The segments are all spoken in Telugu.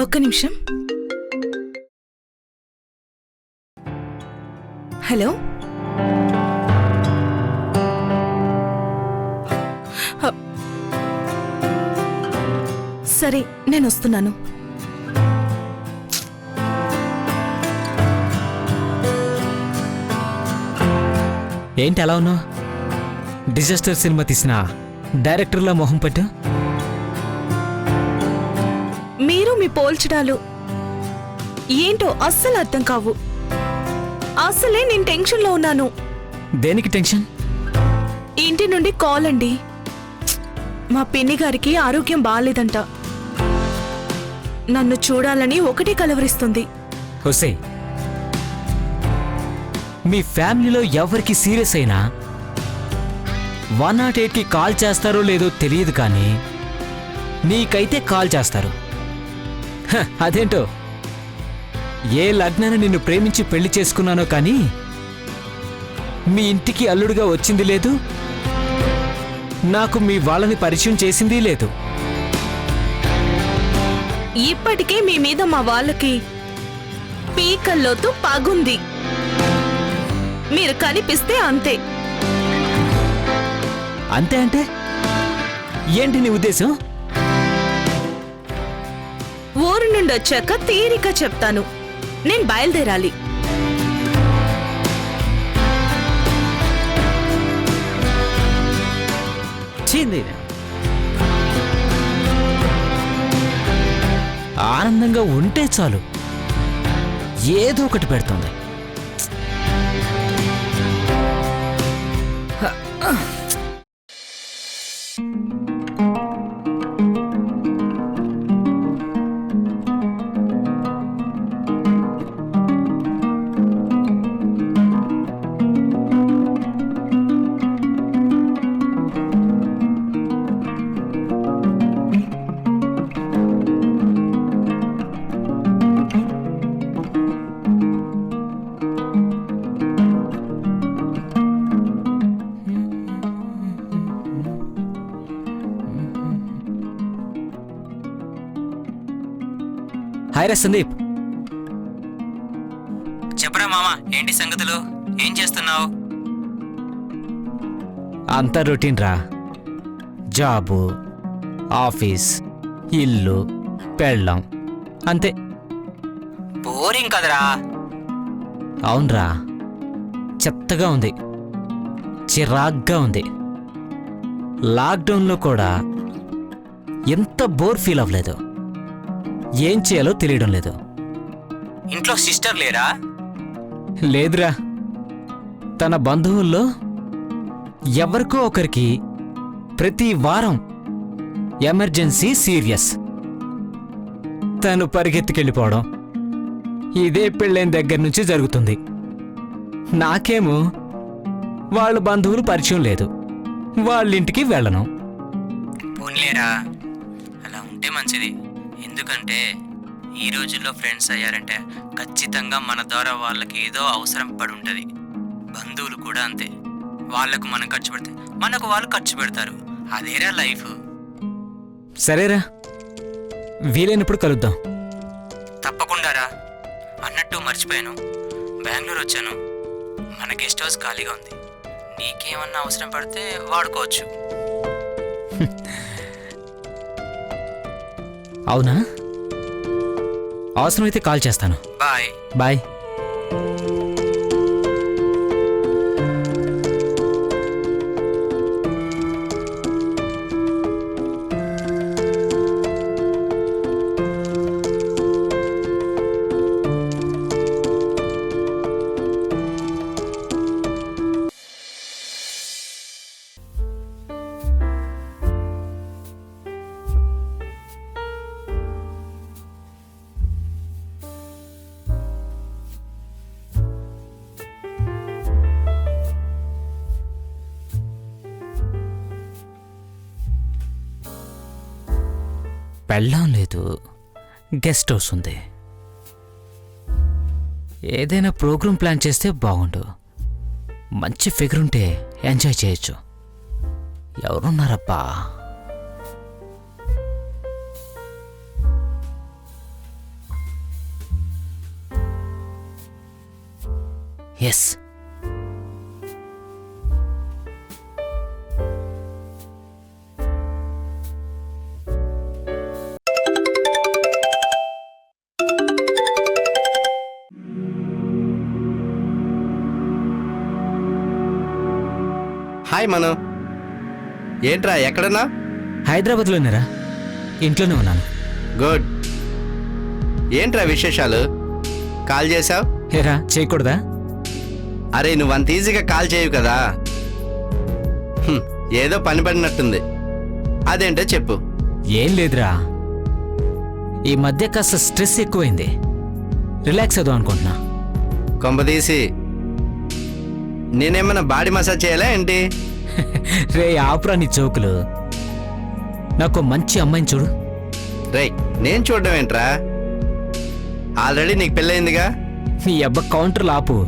ఒక్క నిమిషం. హలో? హ. సరే నేను వస్తున్నాను ఏంటి అలా ఉన్నావు? డిజాస్టర్ సినిమా తీసిన డైరెక్టర్లా మొహం పట్టు. మీరు మీ పోల్చడాలు ఏంటో అస్సలు అర్థం కావు. అసలే నేను టెన్షన్లో ఉన్నాను. దేనికి టెన్షన్? ఇంటి నుండి కాల్ అండి. మా పిన్ని గారికి ఆరోగ్యం బాగాలేదంట. నన్ను చూడాలని ఒకటే కలవరిస్తుంది. హుసే మీ ఫ్యామిలీలో ఎవరికి సీరియస్ అయినా వన్ నాట్ ఎయిట్కి కాల్ చేస్తారో లేదో తెలియదు కానీ నీకైతే కాల్ చేస్తారు. హ, అదేంటో? ఏ లగ్నాన్ని నిన్ను ప్రేమించి పెళ్ళి చేసుకున్నానో కానీ మీ ఇంటికి అల్లుడుగా వచ్చింది లేదు. నాకు మీ వాళ్ళని పరిచయం చేసింది లేదు. ఇప్పటికే మీ మీద మా వాళ్ళకి పీకల్లోతూ పగుంది. మీరు కనిపిస్తే అంతే. అంతే అంటే? ఏంటి నీ ఉద్దేశం? ఊరు నుండి వచ్చాక తీరిక చెప్తాను. నేను బయలుదేరాలి. చింది ఆనందంగా ఉంటే చాలు. ఏదో ఒకటి పెడుతుంది. హాయ్ రా సందీప్. చెప్పరా మామ ఏంటి సంగతులు? ఏం చేస్తున్నావు? అంతా రొటీన్ రా. జాబు ఆఫీస్ ఇల్లు పెళ్ళం. అంతే. బోరింగ్ కదరా. అవునరా. చెత్తగా ఉంది. చిరాగ్గా ఉంది. లాక్డౌన్లో కూడా ఎంత బోర్ ఫీల్ అవ్వలేదు. ఏం చేయాలో తెలియడం లేదు. ఇంట్లో సిస్టర్ లేరా? లేదురా. తన బంధువుల్లో ఎవరికో ఒకరికి ప్రతి వారం ఎమర్జెన్సీ సీరియస్. తను పరిగెత్తుకెళ్ళిపోవడం ఇదే పెళ్ళైన దగ్గర నుంచి జరుగుతుంది. నాకేమో వాళ్ళ బంధువులు పరిచయం లేదు. వాళ్ళింటికి వెళ్ళను. పోన్లేరా? అలా ఉంటే మంచిది. ఎందుకంటే ఈ రోజుల్లో ఫ్రెండ్స్ అయ్యారంటే ఖచ్చితంగా మన ద్వారా వాళ్ళకి ఏదో అవసరం పడి ఉంటుంది. బంధువులు కూడా అంతే. వాళ్ళకు మనం ఖర్చు పెడితే మనకు వాళ్ళు ఖర్చు పెడతారు. అదేరా లైఫ్ సరేరా. వీలైనప్పుడు కలుద్దాం. తప్పకుండా రా. అన్నట్టు మర్చిపోయాను. బెంగళూరు వచ్చాను. మన గెస్ట్ హౌస్ ఖాళీగా ఉంది. నీకేమన్నా అవసరం పడితే వాడుకోవచ్చు. అవునా? అవసరమైతే కాల్ చేస్తాను. బాయ్. బాయ్. పెళ్ళం లేదు. గెస్ట్ హౌస్ ఉంది. ఏదైనా ప్రోగ్రామ్ ప్లాన్ చేస్తే బాగుండు. మంచి ఫిగర్ ఉంటే ఎంజాయ్ చేయొచ్చు. ఎవరున్నారబ్బా? ఎస్. హాయ్ మను. ఏంట్రా ఎక్కడన్నా? హైదరాబాద్లోనేరా. ఇంట్లోనే ఉన్నాను. గుడ్. ఏంట్రా విశేషాలు? కాల్ చేసావు హేరా చేయకూడదా? అరే నువ్వు అంత ఈజీగా కాల్ చేయవు కదా. హ్మ్, ఏదో పని పడినట్టుంది. అదేంటో చెప్పు. ఏం లేదురా. ఈ మధ్య కాస్త స్ట్రెస్ ఎక్కువైంది. రిలాక్స్ అవుదాం అనుకుంటున్నా. కొంపదీసి నేనేమన్నా బాడీ మసాజ్ చేయాలా ఏంటి? రే ఆపురా నీ జోకులు. నాకు మంచి అమ్మాయిని చూడు. రేయ్ నేను చూడడం ఏంట్రా? ఆల్రెడీ నీకు పెళ్ళయిందిగా? నీ అబ్బ కౌంటర్లు ఆపు.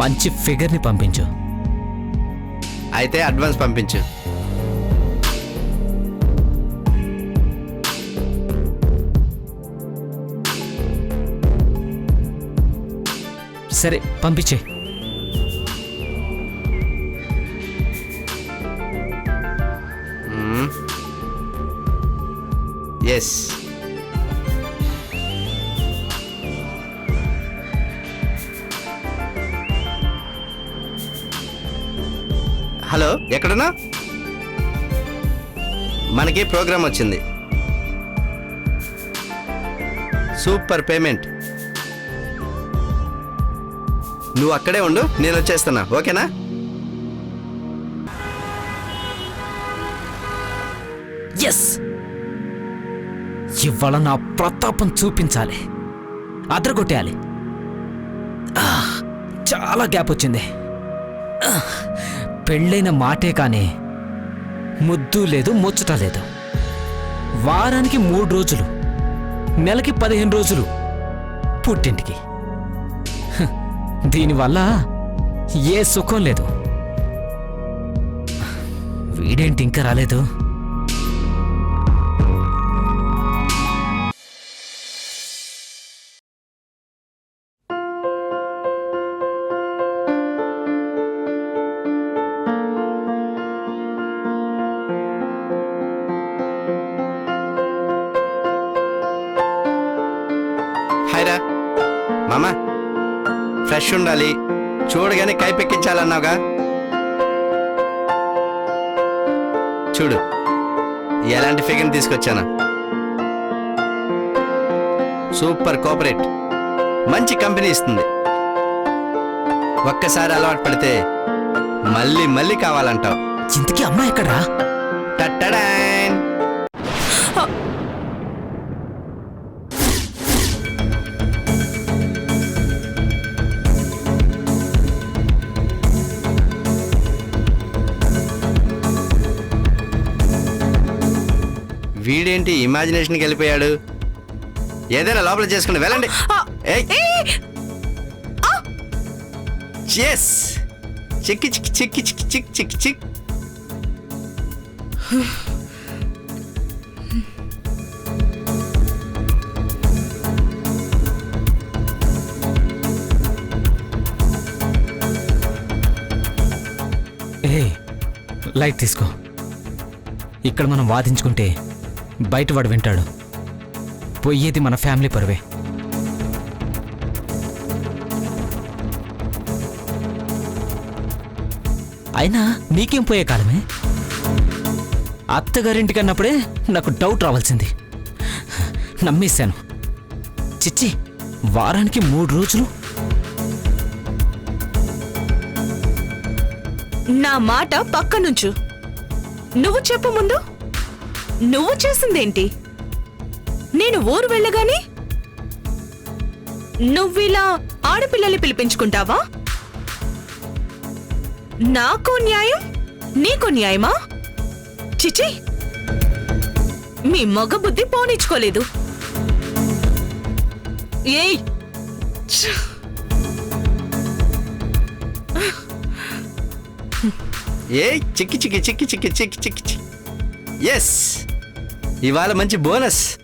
మంచి ఫిగర్ని పంపించు. అయితే అడ్వాన్స్ పంపించు. సరే పంపించే. ఎస్ హలో ఎక్కడున్నా? మనకి ప్రోగ్రామ్ వచ్చింది. సూపర్ పేమెంట్ నువ్వు అక్కడే ఉండు నేను వచ్చేస్తున్నా. ఓకేనా? ఎస్ ఇవాళ నా ప్రతాపం చూపించాలి. అదరగొట్టేయాలి. చాలా గ్యాప్ వచ్చింది. పెళ్ళైన మాటే కానీ ముద్దు లేదు ముచ్చట లేదు. వారానికి మూడు రోజులు నెలకి పదిహేను రోజులు పుట్టింటికి. దీనివల్ల ఏ సుఖం లేదు. వీడేంటి ఇంకా రాలేదు? మామా ఫ్రెష్ ఉండాలి. చూడగానే కైపెక్కించాలన్నావుగా. చూడు ఎలాంటి ఫిగర్ని తీసుకొచ్చాను. Super cooperate. మంచి కంపెనీ ఇస్తుంది. ఒక్కసారి అలవాటు పడితే మళ్ళీ మళ్ళీ కావాలంటావు. ఇంతకీ అమ్మాయి ఎక్కడా టట్టడాన్ వీడేంటి ఇమాజినేషన్కి వెళ్ళిపోయాడు? ఏదైనా లోపల చేసుకుని వెళ్ళండి. ఏయ్. ఎస్ చిక్కి చిక్కి చిక్కి చిక్కి చిక్ చిక్ చిక్ ఏ లైట్ తీసుకో. ఇక్కడ మనం వాదించుకుంటే బయటవాడు వింటాడు. పోయేది మన ఫ్యామిలీ పరువే. అయినా నీకేం పోయే కాలమే? అత్తగారింటికి అన్నప్పుడే నాకు డౌట్ రావాల్సింది. నమ్మేశాను. చిచ్చి వారానికి మూడు రోజులు? నా మాట పక్క నుంచు నువ్వు చెప్పు ముందు. నువ్వు చేసిందేంటి? నేను ఊరు వెళ్ళగానే నువ్విలా ఆడపిల్లల్ని పిలిపించుకుంటావా? నాకు న్యాయం నీకు న్యాయమా? చిచి మీ మగ బుద్ధి పోనిచ్చుకోలేదు. ఏయ్! ఏ చిక్కి చిక్కి చిక్కి చిక్కి చిక్కి చిక్కి చిక్కి. ఎస్ ఇవాళ మంచి బోనస్.